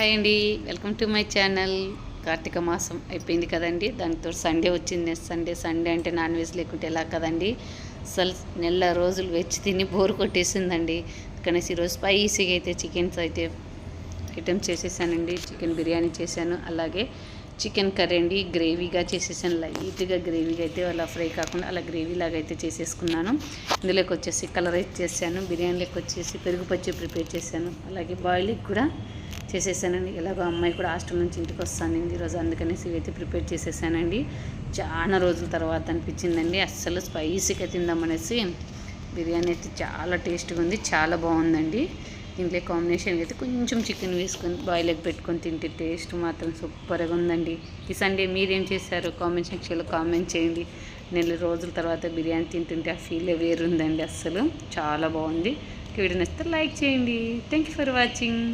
Hi అండి. Welcome to my channel. Kartika మాసం అయిపోయింది కదండి. దానితో సండే వచ్చింది. సండే సండే అంటే నాన్ వెజ్ లేకుంటే ఎలా కదండి? అసలు నెల రోజులు వెజ్ తిని బోర్ కొట్టేసిందండి. కనీసం ఈరోజు స్పైసీగా అయితే చికెన్స్ అయితే ఐటమ్ చేసేసానండి. చికెన్ బిర్యానీ చేశాను. అలాగే చికెన్ కర్రీ అండి. గ్రేవీగా చేసేసాను. లైట్గా గ్రేవీగా అయితే అలా ఫ్రై కాకుండా అలా గ్రేవీ లాగా అయితే చేసేసుకున్నాను. ఇందులోకి వచ్చేసి కలర్ అయితే చేశాను. బిర్యానీలోకి వచ్చేసి పెరుగు పచ్చి ప్రిపేర్ చేశాను. అలాగే బాయిల్కి కూడా చేసేసానండి. ఎలాగో అమ్మాయి కూడా హాస్టల్ నుంచి ఇంటికి వస్తానండి ఈరోజు అందుకనేసి ఇవైతే ప్రిపేర్ చేసేసానండి. చాలా రోజుల తర్వాత అనిపించిందండి. అస్సలు స్పైసీగా తిందామనేసి బిర్యానీ అయితే చాలా టేస్ట్గా ఉంది. చాలా బాగుందండి. దీంట్లో కాంబినేషన్ అయితే కొంచెం చికెన్ వేసుకొని బాయిల్ ఎగ్ పెట్టుకొని తింటే టేస్ట్ మాత్రం సూపర్గా ఉందండి. ఈ సండే మీరేం చేశారు? కామెంట్ సెక్షన్లో కామెంట్ చేయండి. నెల రోజుల తర్వాత బిర్యానీ తింటుంటే ఆ ఫీల్ వేరుందండి అస్సలు. చాలా బాగుంది. వీడియో నచ్చితే లైక్ చేయండి. Thank you for watching.